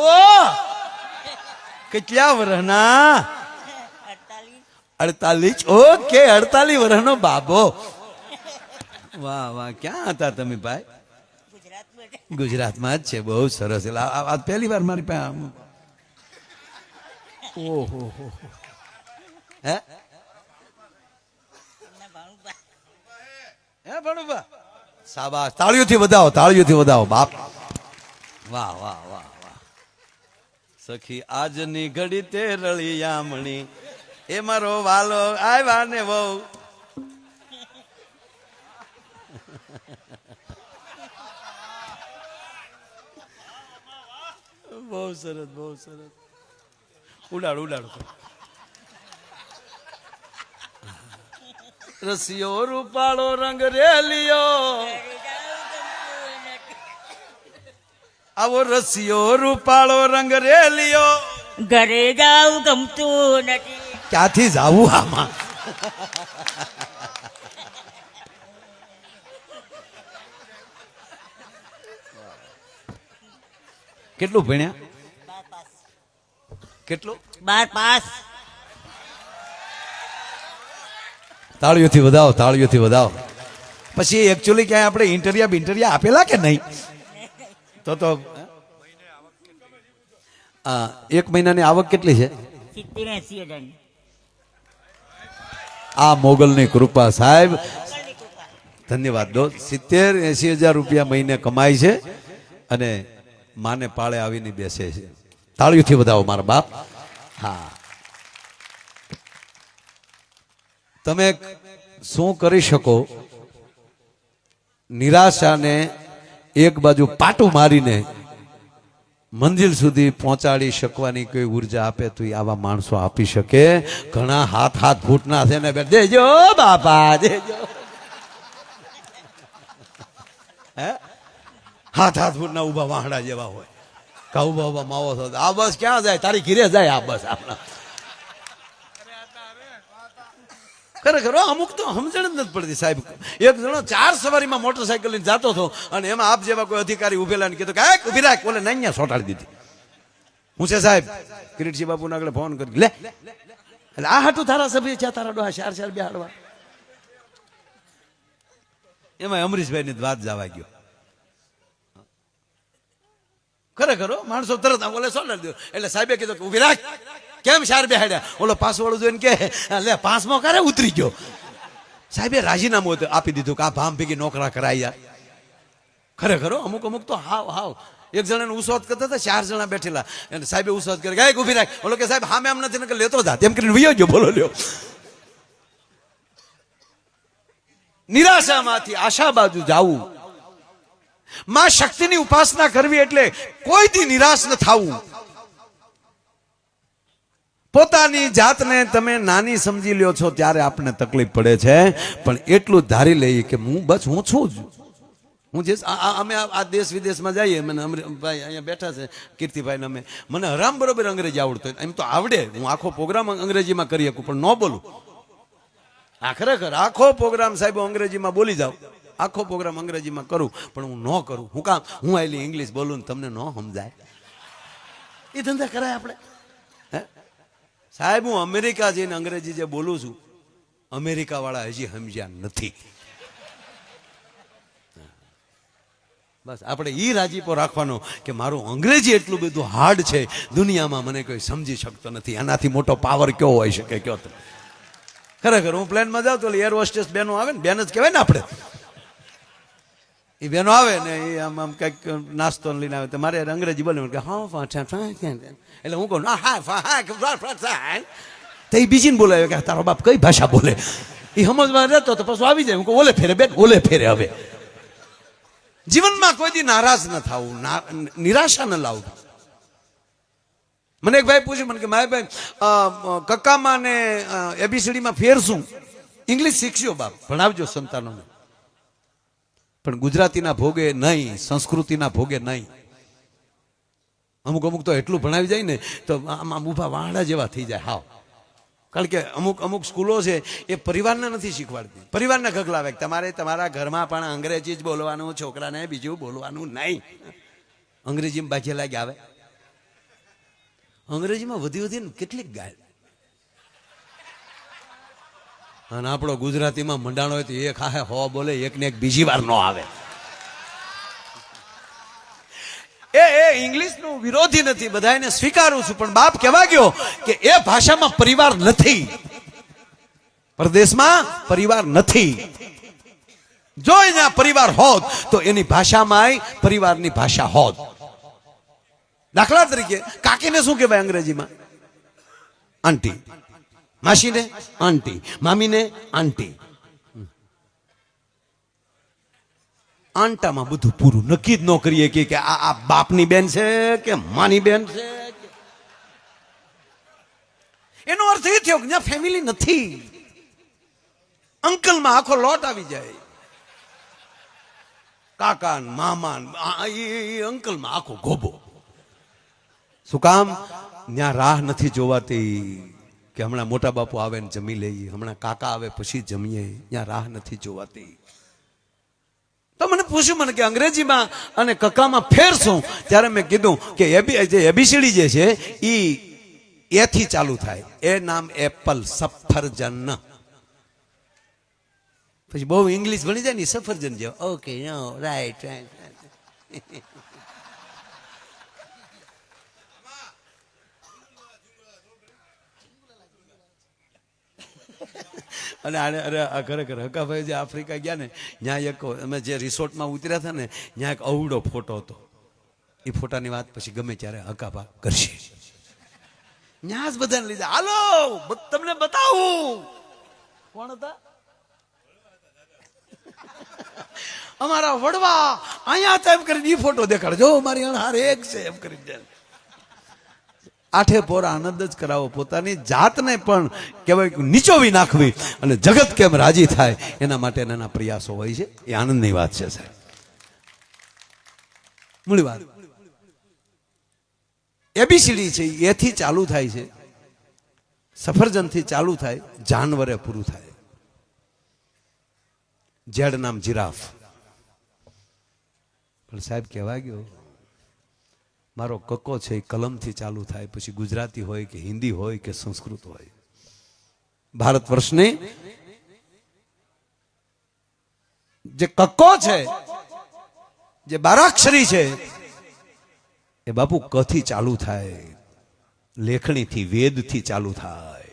ઓહો કેટલા વરહના? અડતાલીસ? ઓકે, અડતાલીસ વરહનો બાબો. વાહ વાહ, ક્યાં હતા તમે ભાઈ? ગુજરાતમાં જ છે, બહુ સરસ. એટલે આ વાત પહેલી વાર મારી પાસે ઓહો, હો હો. હે? ભણુભા શાબાશ. તાળીઓથી વધાવો તાળીઓથી વધાવો, બાપ. વાહ વાહ વાહ. સખી, આજની ઘડી તે રળિયામણી એ મારો વાલો આવ્યા ને બહુ બહુ સરસ બહુ સરસ. ઉડાડ ઉડાડ. રસિયો રૂપાળો રંગ રેલિયો. આવો રસિયો રૂપાળો રંગ રેલિયો. ઘરે જાવ ગમતું નથી. ક્યાંથી જાવું આમાં? કેટલું ભણ્યા? કેટલું? બાર પાસ. તાળીઓથી વધાવો તાળીઓથી વધાવો. પછી એકચ્યુઅલી ક્યાંય આપણે ઇન્ટરિયા બિન્ટરિયા આપેલા કે નહીં? તો તો એક મહિનાની આવક કેટલી છે? આ મોગલની કૃપા સાહેબ. ધન્યવાદ. દો, સિત્તેર એસી હજાર રૂપિયા મહિને કમાય છે અને માને પાળે આવીને બેસે છે. તાળીઓથી વધાવો, મારા બાપ. હા. તમે શું કરી શકો? નિરાશાને એક બાજુ પાટું મારીને મંદિર સુધી પહોંચાડી શકવાની કોઈ ઊર્જા આપે તો આવા માણસો આપી શકે. ઘણા હાથ હાથ ફૂટના છે ને દેજો બાપા દેજો હાથ હાથ ફૂટના ઊભા વાહડા જેવા હોય. કાઉ ઊભા માવો થતો આ બસ ક્યાં જાય? તારી ઘીરે જાય આ બસ આપણા. ખરેખર અમુક તો સમજણ જ નથી પડતી સાહેબ. એક જણો ચાર સવારીમાં મોટરસાયકલ લઈને જતો હતો અને એમાં આપ જેવા કોઈ અધિકારી ઉભેલા ને કીધું કે "એ, ઊભી રાખ. બોલે નહીં સોટાડી દીધી. હું છે સાહેબ કિરીટસિંહ બાપુને આગળ ફોન કરી. લે. એટલે આ હાટું ધારાસભ્ય છે તારા ડોહા ચાર ચાર બેહાડવા. એમાં અમરીશભાઈ ની વાત જવા ગયો. ખરેખર માણસો તરત બોલે સોટાડી દો. એટલે સાહેબે કીધું કે ઊભી રાખ. કેમ ચાર બેહાડ્યા? ઓલો પાસવાળું જોઈને કે, લે, પાંચમો ક્યારે ઉતરી ગયો? સાહેબે રાજીનામું આપી દીધું કે આ ભામ ભેગી નોકરા કરાયા ખરેખર અમુક અમુક તો હાવ હાવ. એક જણાને ઉસોત કરતા હતા, ચાર જણા બેઠેલા. અને સાહેબે ઉસોત કરી ગાય ઊભી રાખ. બોલો કે, સાહેબ, હામે આમ નથી કે લેતો હતા તેમ કરીને વિયો ગયો, બોલો, લ્યો. નિરાશામાંથી આશા બાજુ જાવું. માં શક્તિની ઉપાસના કરવી એટલે કોઈથી નિરાશ ન થવું. પોતાની જાતને તમે નાની સમજી લ્યો છો, ત્યારે આપણને તકલીફ પડે છે. પણ એટલું ધારી લઈએ કે હું બસ હું છું જ. હું જે અમે આ દેશ વિદેશમાં જઈએ, મને ભાઈ અહીંયા બેઠા છે, કીર્તિભાઈને અમે. મને હરામ બરોબર અંગ્રેજી આવડતો. એમ તો આવડે. હું આખો પ્રોગ્રામ અંગ્રેજીમાં કરી શકું, પણ ન બોલું. આ ખરેખર આખો પ્રોગ્રામ સાહેબ અંગ્રેજીમાં બોલી જાઉં આખો પ્રોગ્રામ અંગ્રેજીમાં કરું, પણ હું ન કરું. હું કામ હું આવેલી ઇંગ્લિશ બોલું ને તમને ન સમજાય. એ ધંધા કરાય આપણે. હે? સાહેબ, હું અમેરિકા જઈને અંગ્રેજી જે બોલું છું અમેરિકા વાળા હજી સમજ્યા નથી. બસ, આપણે એ રાજીપો રાખવાનો કે મારું અંગ્રેજી એટલું બધું હાર્ડ છે, દુનિયામાં મને કોઈ સમજી શકતો નથી. આનાથી મોટો પાવર કયો હોઈ શકે, કયો ખરેખર, હું પ્લેનમાં જાઉં તો એર હોસ્ટેસ બેનો આવે ને, બેન જ કહેવાય ને આપણે. એ બેનો આવે ને એ આમ આમ કંઈક નાસ્તો લઈને આવે. મારે અંગ્રેજી બોલે કે હા, ફા ફા એટલે હું કહું હા, ફા, હા તો એ બીજીને બોલાવે કે તારો બાપ કઈ ભાષા બોલે? એ સમજમાં રહેતો તો પછી આવી જાય. હું કહું, ઓલે ફેરે, બેન, ઓલે ફેરે હવે. જીવનમાં કોઈ દી નારાજ ન થવું નિરાશા ન લાવવું. મને એક ભાઈ પૂછ્યું મને કે મારે ભાઈ કક્કામાં ને એબીસીડીમાં ફેર શું ઇંગ્લિશ શીખશો બાપ, ભણાવજો સંતાનોને. પણ ગુજરાતીના ભોગે નહીં, સંસ્કૃતિના ભોગે નહીં. અમુક અમુક તો એટલું ભણાવી જાય ને, તો આમ આમ ઊભા વાંડા જેવા થઈ જાય, હાવ. કારણ કે અમુક અમુક સ્કૂલો છે, એ પરિવારને નથી શીખવાડતી. પરિવારને ખગલાવે તમારે તમારા ઘરમાં પણ અંગ્રેજી જ બોલવાનું, છોકરાને બીજું બોલવાનું નહીં. અંગ્રેજીમાં બાજે લાગે આવે. અંગ્રેજીમાં વધી વધીને કેટલીક ગાય અને આપણો ગુજરાતીમાં મંડાણો હોય તો એક હાહે હો બોલે એક ને એક બીજી વાર ન આવે. એ એ, ઇંગ્લિશનું વિરોધી નથી બધા એને સ્વીકારું છું, પણ બાપ કહેવા ગયો કે એ ભાષામાં પરિવાર નથી. પરદેશમાં પરિવાર નથી. જો અહીંયા પરિવાર હોત, તો એની ભાષામાં પરિવારની ભાષા હોત. દાખલા તરીકે, કાકીને શું કહેવાય અંગ્રેજીમાં? આંટી. માસીને આંટી મામીને આંટી આંટામાં બધું પૂરું. નક્કી જ ન કરીએ કે આ બાપની બેન છે કે માની બેન છે એનો અર્થ એ થયો કે જ્યાં ફેમિલી નથી. અંકલમાં આખો લોટ આવી જાય. કાકા મામા એ અંકલમાં આખો ગોબો. શું કામ? ત્યાં રાહ નથી જોવાતી. કે હમણાં મોટા બાપુ આવે ને જમી લઈએ, હમણાં કાકા આવે પછી જમીએ, ત્યાં રાહ નથી જોવાતી. તો મને પૂછ્યું, મને કે અંગ્રેજીમાં અને કકામાં ફેર શું? ત્યારે મેં કીધું કે એબી, જે એબીસીડી જે છે એ એથી ચાલુ થાય. એ નામ એપલ, સફરજન. પછી બહુ ઇંગ્લિશ ભણી જાય ને સફરજન જેવો. ઓકે રાઈટ રાઈટ અને આને અરે ખરેખર હકાભાઈ જે આફ્રિકા ગયા ને, ત્યાં એક અમે જે રિસોર્ટમાં ઉતર્યા હતા ને, ત્યાં એક અવડો ફોટો હતો. એ ફોટાની વાત પછી ગમે ત્યારે હકાભા કરશે. ત્યાં જ બધાને લીધે. હાલો તમને બતાવું. કોણ હતા? અમારા વડવા, અહીંયા તો એમ કરીને એ ફોટો દેખાડજો. મારી અણહાર એક છે, એમ કરીને. આઠે પોર આનંદ જ કરાવો. પોતાની જાતને પણ કહેવાય નીચોવી નાખવી અને જગત કેમ રાજી થાય એના માટે એના પ્રયાસો હોય છે. એ આનંદની વાત છે સાહેબ. મૂળ વાત. એબીસીડી છે, એથી ચાલુ થાય છે. સફરજનથી ચાલુ થાય, જાનવરે પૂરું થાય. જેડ નામ જીરાફ. પણ સાહેબ કહેવા ગયો મારો કક્કો છે એ કલમથી ચાલુ થાય, પછી ગુજરાતી હોય કે હિન્દી હોય કે સંસ્કૃત હોય. ભારત વર્ષની જે કક્કો છે, જે બારાક્ષરી છે, એ બાપુ કથી ચાલુ થાય? લેખણીથી, વેદથી ચાલુ થાય.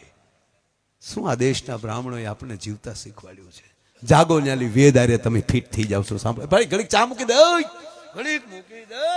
શું આ દેશના બ્રાહ્મણોએ આપણને જીવતા શીખવાડ્યું છે? જાગો ન્યાલી વેદ આરે તમે ફિટ થઈ જાવ છો. સાંભળો. ભાઈ, ઘડીક ચા મૂકી દે ઘડીક મૂકી દે.